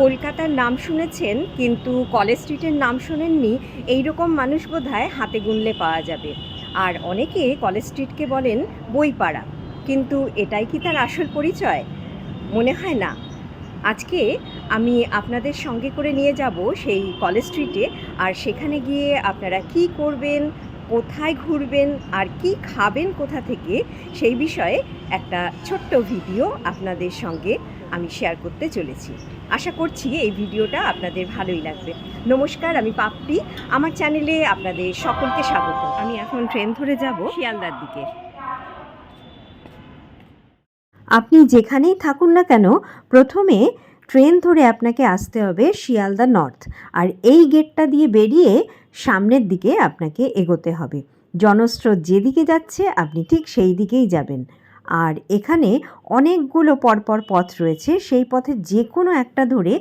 কলকাতার নাম শুনেছেন, কিন্তু কলেজ স্ট্রিটের নাম শোনেননি, এইরকম মানুষ বোধহয় হাতে গুনলে পাওয়া যাবে। আর অনেকে কলেজ স্ট্রিটকে বলেন বইপাড়া, কিন্তু এটাই কি তার আসল পরিচয়? মনে হয় না। আজকে আমি আপনাদের সঙ্গে করে নিয়ে যাব সেই কলেজ স্ট্রিটে, আর সেখানে গিয়ে আপনারা কি করবেন, কোথায় ঘুরবেন, আর কি খাবেন, কোথা থেকে, সেই বিষয়ে একটা ছোট্ট ভিডিও আপনাদের সঙ্গে আমি শেয়ার করতে চলেছি। আশা করছি এই ভিডিওটা আপনাদের ভালোই লাগবে। নমস্কার, আমি পাপ্পি। আমার চ্যানেলে আপনাদের সকলকে স্বাগত। আমি এখন ট্রেন ধরে যাব শিয়ালদার দিকে। আপনি যেখানেই থাকুন না কেন, প্রথমে ট্রেন ধরে আপনাকে আসতে হবে শিয়ালদা নর্থ আর এই গেটটা দিয়ে বেরিয়ে সামনের দিকে আপনাকে এগোতে হবে। জনস্রোত যেদিকে যাচ্ছে, আপনি ঠিক সেই দিকেই যাবেন। আর এখানে অনেকগুলো পরপর পথ রয়েছে। সেই পথে যে কোনো একটা ধরে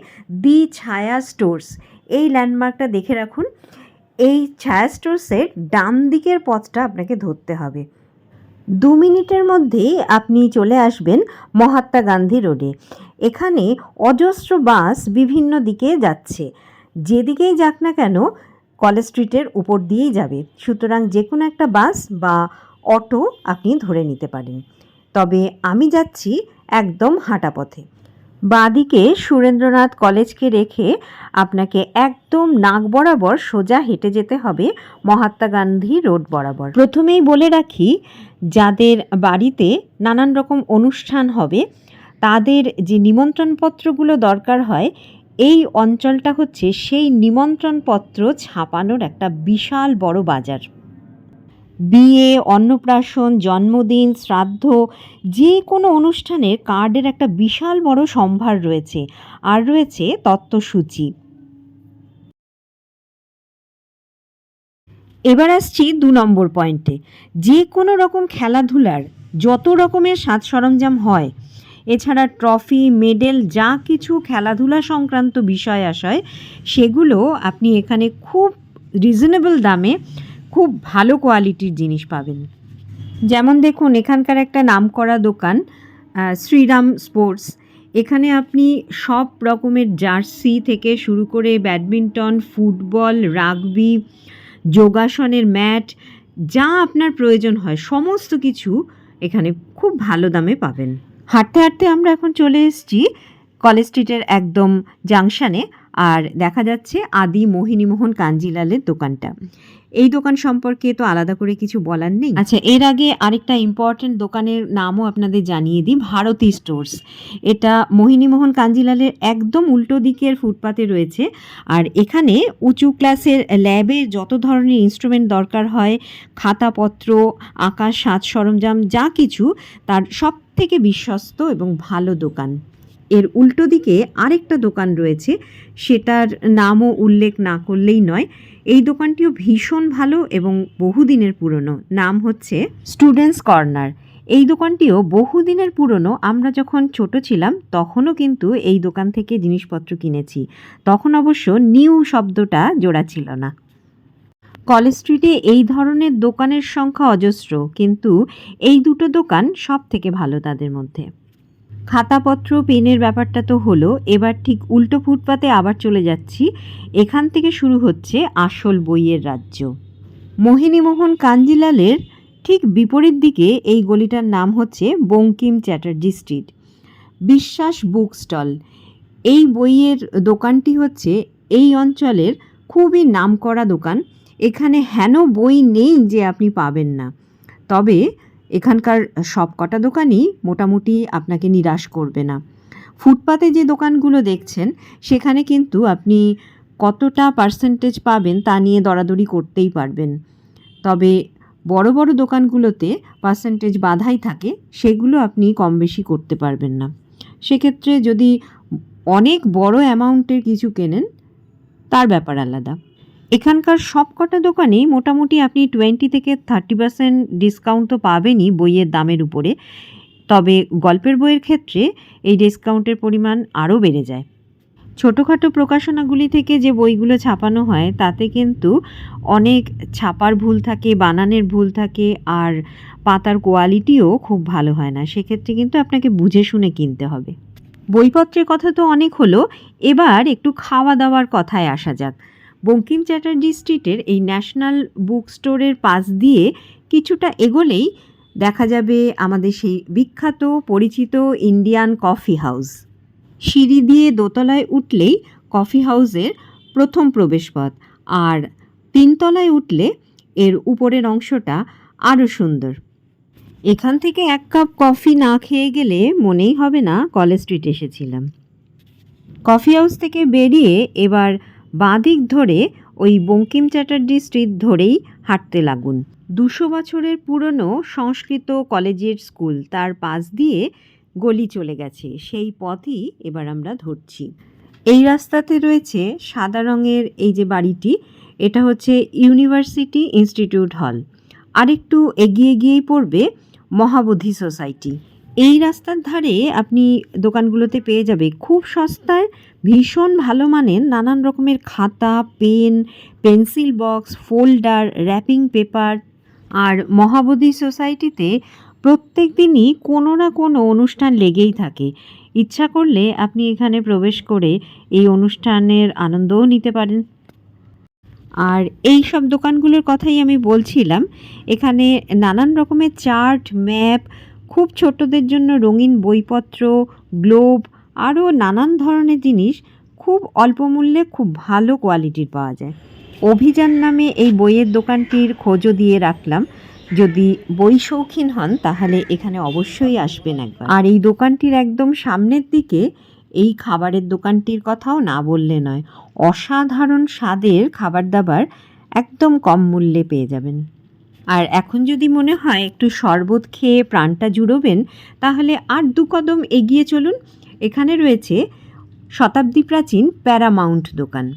দি ছায়া স্টোর্স, এই ল্যান্ডমার্কটা দেখে রাখুন। এই ছায়া স্টোর্সের ডান দিকের পথটা আপনাকে ধরতে হবে। দু মিনিটের মধ্যেই আপনি চলে আসবেন মহাত্মা গান্ধী রোডে। এখানে অজস্র বাস বিভিন্ন দিকে যাচ্ছে। যেদিকেই যাক না কেন, কলেজ স্ট্রিটের উপর দিয়েই যাবে। সুতরাং যে কোনো একটা বাস বা অটো আপনি ধরে নিতে পারেন। তবে আমি যাচ্ছি একদম হাঁটা পথে। বাঁদিকে সুরেন্দ্রনাথ কলেজকে রেখে আপনাকে একদম নাক বরাবর সোজা হেঁটে যেতে হবে মহাত্মা গান্ধী রোড বরাবর। প্রথমেই বলে রাখি, যাদের বাড়িতে নানান রকম অনুষ্ঠান হবে, তাদের যে নিমন্ত্রণপত্রগুলো দরকার হয়, এই অঞ্চলটা হচ্ছে সেই নিমন্ত্রণপত্র ছাপানোর একটা বিশাল বড় বাজার। বিয়ে, অন্নপ্রাশন, জন্মদিন, শ্রাদ্ধ, যে কোনো অনুষ্ঠানের কার্ডের একটা বিশাল বড় সম্ভার রয়েছে। আর রয়েছে তত্ত্বসূচি। এবার আসছি দু নম্বর পয়েন্টে। যে কোনো রকম খেলাধুলার যত রকমের সাজ সরঞ্জাম হয়, এছাড়া ট্রফি, মেডেল, যা কিছু খেলাধুলা সংক্রান্ত বিষয় আশয় সেগুলো আপনি এখানে খুব রিজনেবল দামে খুব ভালো কোয়ালিটির জিনিস পাবেন। যেমন দেখুন, এখানকার একটা নামকরা দোকান শ্রীরাম স্পোর্টস। এখানে আপনি সব রকমের জার্সি থেকে শুরু করে ব্যাডমিন্টন, ফুটবল, রাগবি, যোগাসনের ম্যাট, যা আপনার প্রয়োজন হয়, সমস্ত কিছু এখানে খুব ভালো দামে পাবেন। হাঁটতে হাঁটতে আমরা এখন চলে এসেছি কলেজ স্ট্রিটের একদম জাংশনে আর দেখা যাচ্ছে আদি মোহিনীমোহন কাঞ্জিলালের দোকানটা। এই দোকান সম্পর্কে তো আলাদা করে কিছু বলার নেই। আচ্ছা এর আগে আরেকটা ইম্পর্টেন্ট দোকানের নামও আপনাদের জানিয়ে দিই, ভারতী স্টোর্স। এটা মোহিনীমোহন কাঞ্জিলালের একদম উল্টো দিকের ফুটপাতে রয়েছে। আর এখানে উঁচু ক্লাসের ল্যাবের যত ধরনের ইনস্ট্রুমেন্ট দরকার হয়, খাতাপত্র, আঁকার সাজ সরঞ্জাম, যা কিছু, তার সব থেকে বিশ্বস্ত এবং ভালো দোকান। এর উল্টো দিকে আরেকটা দোকান রয়েছে। সেটার নামও উল্লেখ না করলেই নয়। এই দোকানটিও ভীষণ ভালো এবং বহুদিনের পুরনো। নাম হচ্ছে স্টুডেন্টস কর্নার। এই দোকানটিও বহুদিনের পুরনো। আমরা যখন ছোট ছিলাম, তখনও কিন্তু এই দোকান থেকে জিনিসপত্র কিনেছি। তখন অবশ্য নিউ শব্দটা জোড়া ছিল না। কলেজ স্ট্রিটে এই ধরনের দোকানের সংখ্যা অজস্র, কিন্তু এই দুটো দোকান সব থেকে ভালো তাদের মধ্যে। খাতাপত্র, পেনের ব্যাপারটা তো হলো, এবার ঠিক উল্টো ফুটপাতে আবার চলে যাচ্ছি। এখান থেকে শুরু হচ্ছে আসল বইয়ের রাজ্য। মোহিনীমোহন কাঞ্জিলালের ঠিক বিপরীত দিকে এই গলিটার নাম হচ্ছে বঙ্কিম চ্যাটার্জি স্ট্রিট। বিশ্বাস বুক স্টল। এই বইয়ের দোকানটি হচ্ছে এই অঞ্চলের খুবই নামকরা দোকান। এখানে হেন বই নেই যে আপনি পাবেন না। তবে এখানকার সব কটা দোকানই মোটামুটি আপনাকে নিরাশ করবে না। ফুটপাতে যে দোকানগুলো দেখছেন, সেখানে কিন্তু আপনি কতটা পার্সেন্টেজ পাবেন তা নিয়ে দরাদরি করতেই পারবেন। তবে বড় বড় দোকানগুলোতে পার্সেন্টেজ বাধাই থাকে, সেগুলো আপনি কম বেশি করতে পারবেন না। সেক্ষেত্রে যদি অনেক বড় অ্যামাউন্টের কিছু কেনেন, তার ব্যাপার আলাদা। এখানকার সব কটা দোকানেই মোটামুটি আপনি টোয়েন্টি থেকে থার্টি পার্সেন্ট ডিসকাউন্ট তো পাবেনই বইয়ের দামের উপরে। তবে গল্পের বইয়ের ক্ষেত্রে এই ডিসকাউন্টের পরিমাণ আরও বেড়ে যায়। ছোটোখাটো প্রকাশনাগুলি থেকে যে বইগুলো ছাপানো হয়, তাতে কিন্তু অনেক ছাপার ভুল থাকে, বানানের ভুল থাকে, আর পাতার কোয়ালিটিও খুব ভালো হয় না। সেক্ষেত্রে কিন্তু আপনাকে বুঝে শুনে কিনতে হবে। বইপত্রের কথা তো অনেক হলো, এবার একটু খাওয়া দাওয়ার কথায় আসা যাক। বঙ্কিম চ্যাটার্জি স্ট্রিটের এই ন্যাশনাল বুক স্টোরের পাশ দিয়ে কিছুটা এগোলেই দেখা যাবে আমাদের সেই বিখ্যাত, পরিচিত ইন্ডিয়ান কফি হাউস। সিঁড়ি দিয়ে দোতলায় উঠলেই কফি হাউসের প্রথম প্রবেশপথ আর তিনতলায় উঠলে এর উপরের অংশটা আরও সুন্দর। এখান থেকে এক কাপ কফি না খেয়ে গেলে মনেই হবে না কলেজ স্ট্রিট এসেছিলাম। কফি হাউস থেকে বেরিয়ে এবার বাঁদিক ধরে ওই বঙ্কিম চ্যাটার্জি স্ট্রিট ধরেই হাঁটতে লাগুন। দুশো বছরের পুরনো সংস্কৃত কলেজের স্কুল তার পাশ দিয়ে গলি চলে গেছে। সেই পথই এবার আমরা ধরছি। এই রাস্তাতে রয়েছে সাদা রঙের এই যে বাড়িটি, এটা হচ্ছে ইউনিভার্সিটি ইনস্টিটিউট হল। আরেকটু এগিয়ে গিয়েই পড়বে মহাবোধি সোসাইটি। এই রাস্তার ধারে আপনি দোকানগুলোতে পেয়ে যাবে খুব সস্তায়, ভীষণ ভালো মানের নানান রকমের খাতা, pen, pencil box, folder, wrapping paper আর মহাবোধি সোসাইটিতে প্রত্যেক দিনই কোনো না কোনো অনুষ্ঠান লেগেই থাকে। ইচ্ছা করলে আপনি এখানে প্রবেশ করে এই অনুষ্ঠানের আনন্দও নিতে পারেন। আর এই সব দোকানগুলোর কথাই আমি বলছিলাম, এখানে নানান রকমের চার্ট, ম্যাপ খুব ছোটদের জন্য রঙিন বইপত্র, গ্লোব, আরও নানান ধরনের জিনিস খুব অল্প মূল্যে খুব ভালো কোয়ালিটির পাওয়া যায়। অভিযান নামে এই বইয়ের দোকানটির খোঁজও দিয়ে রাখলাম। যদি বই শৌখিন হন, তাহলে এখানে অবশ্যই আসবেন একবার। আর এই দোকানটির একদম সামনের দিকে এই খাবারের দোকানটির কথাও না বললে নয়, অসাধারণ স্বাদের খাবার দাবার একদম কম মূল্যে পেয়ে যাবেন। আর এখন যদি মনে হয় একটু শরবত খেয়ে প্রাণটা জুড়োবেন, তাহলে আর দু কদম এগিয়ে চলুন। এখানে রয়েছে শতাব্দী প্রাচীন প্যারামাউন্ট দোকান।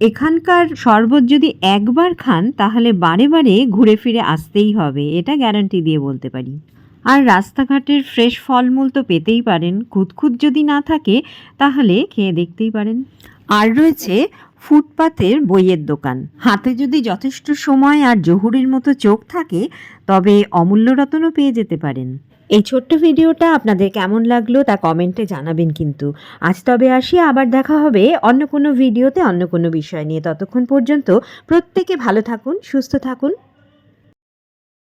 এখানকার শরবত যদি একবার খান, তাহলে বারে বারে ঘুরে ফিরে আসতেই হবে, এটা গ্যারান্টি দিয়ে বলতে পারি। আর রাস্তাঘাটের ফ্রেশ ফলমূল তো পেতেই পারেন, খুঁতখুত যদি না থাকে, তাহলে খেয়ে দেখতেই পারেন। আর রয়েছে ফুটপাতের বইয়ের দোকান। হাতে যদি যথেষ্ট সময় আর জহুরির মতো চোখ থাকে, তবে অমূল্য রতনও পেয়ে যেতে পারেন। এই ছোট্ট ভিডিওটা আপনাদের কেমন লাগল তা কমেন্টে জানাবেন কিন্তু। আজ তবে আসি, আবার দেখা হবে অন্য কোনো ভিডিওতে অন্য কোনো বিষয় নিয়ে। ততক্ষণ পর্যন্ত প্রত্যেকে ভালো থাকুন, সুস্থ থাকুন।